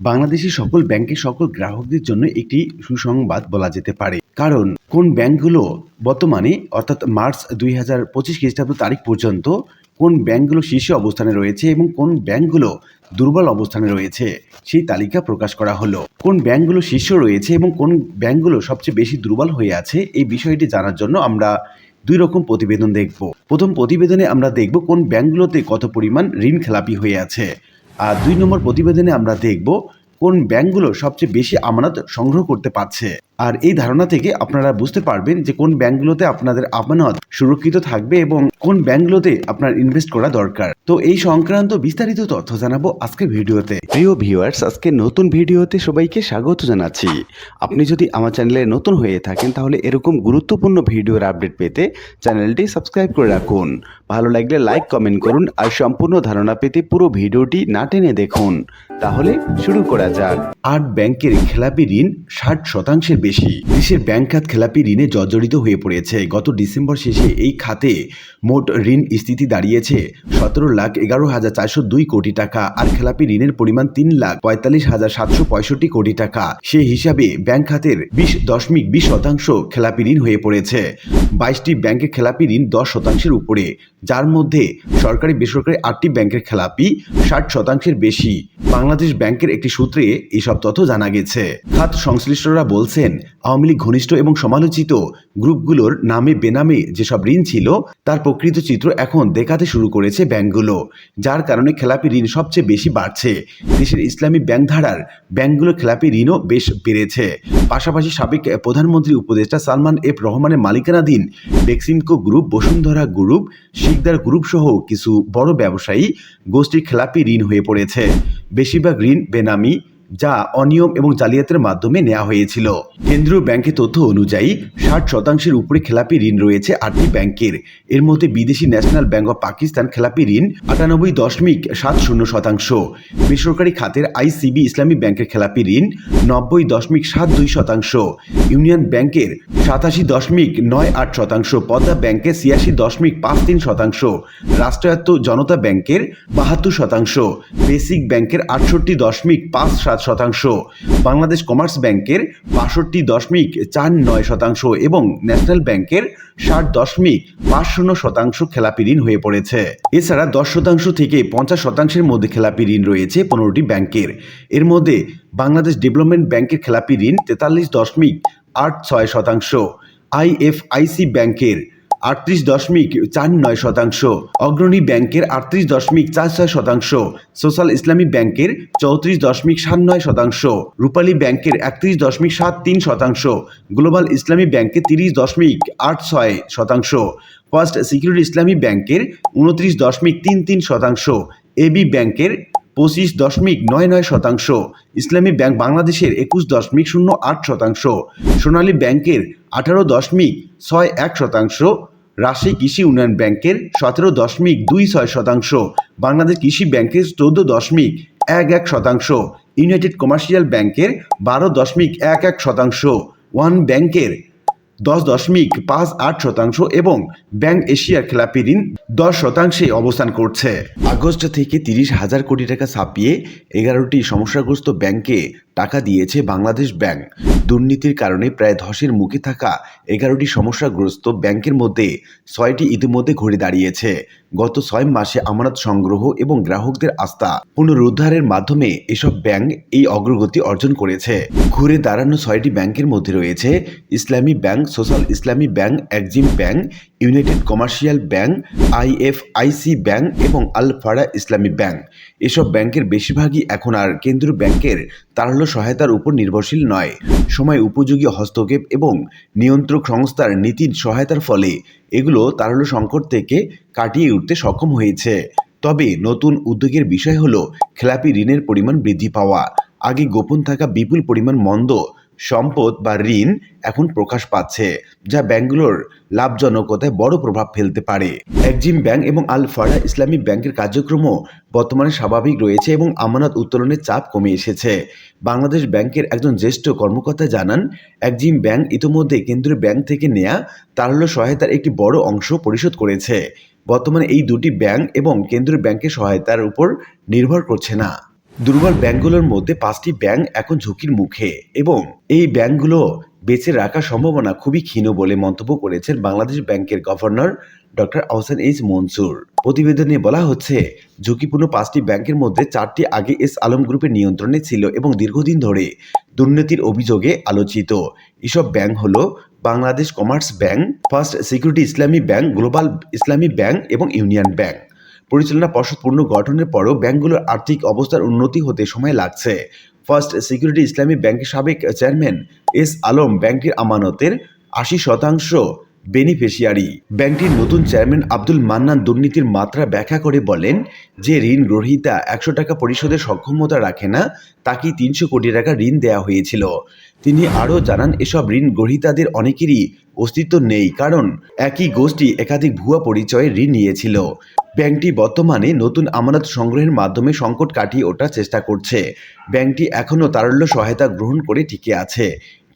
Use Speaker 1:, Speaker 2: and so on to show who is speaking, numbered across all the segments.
Speaker 1: বাংলাদেশের সকল ব্যাংকের সকল গ্রাহকদের জন্য একটি সুসংবাদ বলা যেতে পারে। কারণ, কোন ব্যাংকগুলো বর্তমানে, অর্থাৎ মার্চ দুই হাজার পঁচিশ খ্রিস্টাব্দ তারিখ পর্যন্ত, কোন ব্যাংকগুলো শীর্ষে অবস্থানে রয়েছে এবং কোন ব্যাংকগুলো দুর্বল অবস্থানে রয়েছে, সেই তালিকা প্রকাশ করা হলো। কোন ব্যাংকগুলো শীর্ষ রয়েছে এবং কোন ব্যাংকগুলো সবচেয়ে বেশি দুর্বল হয়ে আছে, এই বিষয়টি জানার জন্য আমরা দুই রকম প্রতিবেদন দেখব। প্রথম প্রতিবেদনে আমরা দেখব কোন ব্যাংকগুলোতে কত পরিমাণ ঋণ খেলাপি হয়ে আছে। আর দুই নম্বর প্রতিবেদনে আমরা দেখব কোন ব্যাংকগুলো সবচেয়ে বেশি আমানত সংগ্রহ করতে পারছে। আর এই ধারণা থেকে আপনারা বুঝতে পারবেন যে কোন ব্যাংকগুলোতে আপনাদের আমানত সুরক্ষিত থাকবে এবং কোন ব্যাংকগুলোতে আপনার ইনভেস্ট করা দরকার। তো এই সংক্রান্ত বিস্তারিত তথ্য জানাব আজকের ভিডিওতে। প্রিয় ভিউয়ার্স আজকে নতুন ভিডিওতে সবাইকে স্বাগত জানাচ্ছি। আপনি যদি আমার চ্যানেলে নতুন হয়ে থাকেন তাহলে এরকম গুরুত্বপূর্ণ ভিডিওর আপডেট পেতে চ্যানেলটি সাবস্ক্রাইব করে রাখুন। ভালো লাগলে লাইক কমেন্ট করুন আর সম্পূর্ণ ধারণা পেতে পুরো ভিডিওটি না টেনে দেখুন। তাহলে শুরু করা যাক। আট ব্যাংকের খেলাপি ঋণ ষাট শতাংশের বেশি। দেশের ব্যাংক খাত খেলাপি ঋণে জর্জরিত হয়ে পড়েছে। গত ডিসেম্বর শেষে এই খাতে মোট ঋণ স্থিতি দাঁড়িয়েছে সতেরো লাখ এগারো হাজার চারশো দুই কোটি টাকা আর খেলাপি ঋণের পরিমাণ তিন লাখ পঁয়তাল্লিশ হাজার সাতশো পঁয়ষট্টি কোটি টাকা। সে হিসাবে ব্যাংক খাতের বিশ দশমিক বিশ শতাংশ খেলাপি ঋণ হয়ে পড়েছে। বাইশটি ব্যাংকের খেলাপি ঋণ দশ শতাংশের উপরে, যার মধ্যে সরকারি বেসরকারি আটটি ব্যাংকের খেলাপি ষাট শতাংশের বেশি। বাংলাদেশ ব্যাংকের একটি সূত্রে এইসব তথ্য জানা গেছে। খাত সংশ্লিষ্টরা বলছেন আওয়ামী লীগ ঘনিষ্ঠ এবং সমালোচিত গ্রুপগুলোর নামে বেনামে যেসব ঋণ ছিল, তার প্রকৃত চিত্র এখন দেখাতে শুরু করেছে ব্যাংকগুলো, যার কারণে খেলাপি ঋণ সবচেয়ে বেশি বাড়ছে। দেশের ইসলামী ব্যাংক ধারার ব্যাংকগুলোর খেলাপি ঋণও বেশ বেড়েছে। পাশাপাশি সাবেক প্রধানমন্ত্রী উপদেষ্টা সালমান এফ রহমানের মালিকানাধীন Beximco group, Bashundhara group, Sikder group সহ কিছু বড় ব্যবসায়ী গোষ্ঠীর খেলাপি ঋণ হয়ে পড়েছে। বেশিরভাগ ঋণ বেনামি যা অনিয়ম এবং জালিয়াতের মাধ্যমে নেওয়া হয়েছিল। কেন্দ্রীয় ব্যাংকের তথ্য অনুযায়ী, ষাট শতাংশের উপরে খেলাপি ঋণ রয়েছে আটটি ব্যাংকের। এর মধ্যে বিদেশি ন্যাশনাল ব্যাংক অব পাকিস্তান খেলাপি ঋণ আটানব্বই দশমিক সাত শূন্য শতাংশ। বেসরকারি খাতের আইসিবি ইসলামী ব্যাংকের খেলাপি ঋণ নব্বই দশমিক সাত দুই শতাংশ। ইউনিয়ন ব্যাংকের সাতাশি দশমিক নয় আট শতাংশ, পদ্মা ব্যাংকের ছিয়াশি দশমিক পাঁচ তিন শতাংশ, রাষ্ট্রায়ত্ত জনতা ব্যাংকের বাহাত্তর শতাংশ, বেসিক ব্যাংকের আটষট্টি দশমিক পাঁচ সাত শতাংশ। বাংলাদেশ কমার্স ব্যাংকের বাষট্টি দশমিক চার নয় শতাংশ এবং ন্যাশনাল ব্যাংকের ষাট দশমিক পাঁচ শূন্য শতাংশ খেলাপি ঋণ হয়ে পড়েছে। এছাড়া দশ শতাংশ থেকে পঞ্চাশ শতাংশের মধ্যে খেলাপি ঋণ রয়েছে পনেরোটি ব্যাংকের। এর মধ্যে বাংলাদেশ ডেভেলপমেন্ট ব্যাংকের খেলাপি ঋণ তেতাল্লিশ দশমিক আট ছয় শতাংশ। আইএফআইসি ব্যাংকের আটত্রিশ দশমিক চার নয় শতাংশ, অগ্রণী ব্যাংকের আটত্রিশ দশমিক চার ছয় শতাংশ, সোশ্যাল ইসলামী ব্যাংকের চৌত্রিশ দশমিক সাত নয় শতাংশ, রূপালী ব্যাংকের একত্রিশ দশমিক সাত তিন শতাংশ, গ্লোবাল ইসলামী ব্যাংকের তিরিশ দশমিক আট ছয় শতাংশ, ফার্স্ট সিকিউরিটি ইসলামী ব্যাংকের উনত্রিশ দশমিক তিন তিন শতাংশ এবি ব্যাংকের পঁচিশ দশমিক নয় নয় শতাংশ, ইসলামী ব্যাংক বাংলাদেশের একুশ দশমিক শূন্য আট শতাংশ, সোনালী ব্যাংকের আঠারো দশমিক ছয় এক শতাংশ রাজশাহী কৃষি উন্নয়ন ব্যাংকের সতেরো দশমিক দুই ছয় শতাংশ, বাংলাদেশ কৃষি ব্যাংকের চৌদ্দ দশমিক এক এক শতাংশ, ইউনাইটেড কমার্শিয়াল ব্যাংকের বারো দশমিক এক এক শতাংশ, ওয়ান ব্যাংকের দশ দশমিক পাঁচ আট শতাংশ এবং ব্যাংক এশিয়ার খেলাপি ঋণ দশ শতাংশে অবস্থান করছে। আগস্ট থেকে তিরিশ হাজার কোটি টাকা ছাপিয়ে এগারোটি সমস্যাগ্রস্ত ব্যাংকে টাকা দিয়েছে বাংলাদেশ ব্যাংক। দুর্নীতির কারণে প্রায় ধসের মুখে থাকা এগারোটি সমস্যাগ্রস্ত ব্যাংকের মধ্যে ছয়টি ইতিমধ্যে ঘুরে দাঁড়িয়েছে। গত ছয় মাসে আমানত সংগ্রহ এবং গ্রাহকদের আস্থা পুনরুদ্ধারের মাধ্যমে এসব ব্যাংক এই অগ্রগতি অর্জন করেছে। ঘুরে দাঁড়ানো ছয়টি ব্যাংকের মধ্যে রয়েছে Islami Bank, Social Islami Bank, Exim Bank, United Commercial Bank, IFIC Bank এবং আল ফারা ইসলামী ব্যাংক। এসব ব্যাংকের বেশিরভাগই এখন আর কেন্দ্রীয় ব্যাংকের তারল্য সহায়তার উপর নির্ভরশীল নয়। সময় উপযোগী হস্তক্ষেপ এবং নিয়ন্ত্রক সংস্থার নীতির সহায়তার ফলে এগুলো তারল্য সংকট থেকে কাটিয়ে উঠতে সক্ষম হয়েছে। তবে নতুন উদ্যোগের বিষয় হলো খেলাপি ঋণের পরিমাণ বৃদ্ধি পাওয়া। আগে গোপন থাকা বিপুল পরিমাণ মন্দ সম্পদ বা ঋণ এখন প্রকাশ পাচ্ছে, যা ব্যাংকগুলোর লাভজনকতায় বড় প্রভাব ফেলতে পারে। একজিম ব্যাংক এবং আল ফারা ইসলামী ব্যাংকের কার্যক্রমও বর্তমানে স্বাভাবিক রয়েছে এবং আমানত উত্তোলনের চাপ কমে এসেছে। বাংলাদেশ ব্যাংকের একজন জ্যেষ্ঠ কর্মকর্তা জানান, একজিম ব্যাংক ইতোমধ্যে কেন্দ্রীয় ব্যাংক থেকে নেয়া তারল্য সহায়তার একটি বড় অংশ পরিশোধ করেছে। বর্তমানে এই দুটি ব্যাংক এবং কেন্দ্রীয় ব্যাংকের সহায়তার উপর নির্ভর করছে না। দুর্বল ব্যাংকগুলোর মধ্যে পাঁচটি ব্যাংক এখন ঝুঁকির মুখে এবং এই ব্যাংকগুলো বেঁচে রাখার সম্ভাবনা খুবই ক্ষীণ বলে মন্তব্য করেছেন বাংলাদেশ ব্যাংকের governor doctor Ahsan H Mansur. প্রতিবেদনে বলা হচ্ছে, ঝুঁকিপূর্ণ পাঁচটি ব্যাংকের মধ্যে চারটি আগে এস আলম গ্রুপের নিয়ন্ত্রণে ছিল এবং দীর্ঘদিন ধরে দুর্নীতির অভিযোগে আলোচিত। এসব ব্যাংক হলো Bangladesh Commerce Bank, First Security Islami Bank, Global Islami Bank এবং ইউনিয়ন ব্যাংক। পরিচালনা পর্ষদ পূর্ণ গঠনের পরও ব্যাংকগুলোর আর্থিক অবস্থার উন্নতি হতে সময় লাগছে। ফার্স্ট সিকিউরিটি ইসলামী ব্যাংকের সাবেক চেয়ারম্যান এস আলম ব্যাংকের আমানতের আশি শতাংশ বেনিফিশিয়ারি। ব্যাংকটির নতুন চেয়ারম্যান আব্দুল মান্নান দুর্নীতির মাত্রা ব্যাখ্যা করে বলেন, যে ঋণ গ্রহীতা একশো টাকা পরিশোধের সক্ষমতা রাখে না তাকে তিনশো কোটি টাকা ঋণ দেওয়া হয়েছিল। তিনি আরও জানান, এসব ঋণ গ্রহীতাদের অনেকেরই অস্তিত্ব নেই, কারণ একই গোষ্ঠী একাধিক ভুয়া পরিচয়ে ঋণ নিয়েছিল। ব্যাংকটি বর্তমানে নতুন আমানত সংগ্রহের মাধ্যমে সংকট কাটিয়ে ওঠার চেষ্টা করছে। ব্যাংকটি এখনও তারল্য সহায়তা গ্রহণ করে টিকে আছে।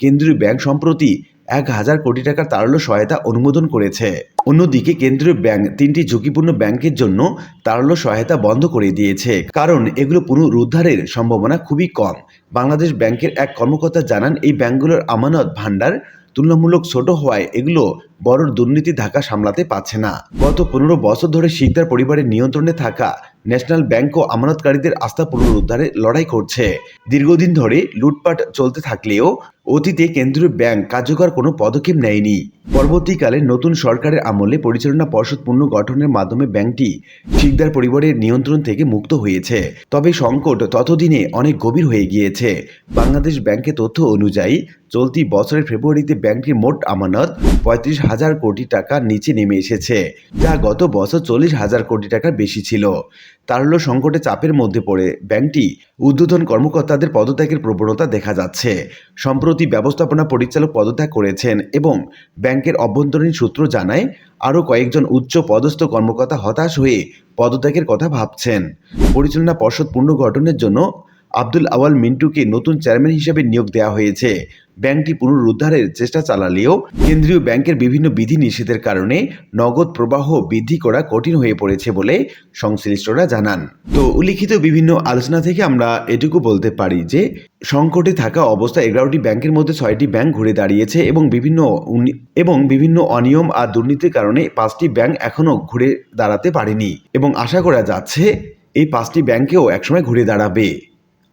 Speaker 1: কেন্দ্রীয় ব্যাংক সম্প্রতি এক হাজার কোটি টাকার তারল্য সহায়তা অনুমোদন করেছে। অন্যদিকে কেন্দ্রীয় ব্যাংক তিনটি ঝুঁকিপূর্ণ ব্যাংকের জন্য তারল্য সহায়তা বন্ধ করে দিয়েছে। কারণ এগুলো পুনরুদ্ধারের সম্ভাবনা খুবই কম। বাংলাদেশ ব্যাংকের এক কর্মকর্তা জানান, এই ব্যাংকগুলোর আমানত ভাণ্ডার তুলনামূলক ছোট হওয়ায় এগুলো বড় দুর্নীতি ধাক্কা সামলাতে পারছে না। গত পনেরো বছর ধরে শিকদার পরিবারের নিয়ন্ত্রণে থাকা ন্যাশনাল ব্যাংক ও আমানতকারীদের আস্থা পুনরুদ্ধারে লড়াই করছে। দীর্ঘদিন ধরে লুটপাট চলতে থাকলেও অতীতে কেন্দ্রীয় ব্যাংক কার্যকর কোনো পদক্ষেপ নেয়নি। পরবর্তীকালে নতুন সরকারের আমলে পরিচালনা পর্ষদ পূর্ণ গঠনের মাধ্যমে ব্যাংকটি শিকদার পরিবারের নিয়ন্ত্রণ থেকে মুক্ত হয়েছে। তবে সংকট ততদিনে অনেক গভীর হয়ে গিয়েছে। বাংলাদেশ ব্যাংকের তথ্য অনুযায়ী, চলতি বছরের ফেব্রুয়ারিতে ব্যাংকটির মোট আমানত পঁয়ত্রিশ হাজার কোটি টাকার নিচে নেমে এসেছে, যা গত বছর চল্লিশ হাজার কোটি টাকার বেশি ছিল। তারল্য সংকটে চাপের মধ্যে পড়ে ব্যাংকটি উদ্বোধন কর্মকর্তাদের পদত্যাগের প্রবণতা দেখা যাচ্ছে। সম্প্রতি ব্যবস্থাপনা পরিচালক পদত্যাগ করেছেন এবং ব্যাংকের অভ্যন্তরীণ সূত্র জানায়, আরও কয়েকজন উচ্চ পদস্থ কর্মকর্তা হতাশ হয়ে পদত্যাগের কথা ভাবছেন। পরিচালনা পর্ষদ পুনর্গঠনের জন্য আব্দুল আওয়াল মিন্টুকে নতুন চেয়ারম্যান হিসেবে নিয়োগ দেওয়া হয়েছে। ব্যাংকটি পুনরুদ্ধারের চেষ্টা চালালেও কেন্দ্রীয় ব্যাংকের বিভিন্ন বিধি নিষেধের কারণে নগদ প্রবাহ বৃদ্ধি করা কঠিন হয়ে পড়েছে বলে সংশ্লিষ্টরা জানান। তো উল্লিখিত বিভিন্ন আলোচনা থেকে আমরা এটুকু বলতে পারি যে, সংকটে থাকা অবস্থা এগারোটি ব্যাংকের মধ্যে ছয়টি ব্যাংক ঘুরে দাঁড়িয়েছে এবং বিভিন্ন এবং বিভিন্ন অনিয়ম আর দুর্নীতির কারণে পাঁচটি ব্যাংক এখনও ঘুরে দাঁড়াতে পারেনি। এবং আশা করা যাচ্ছে, এই পাঁচটি ব্যাংকেও একসময় ঘুরে দাঁড়াবে।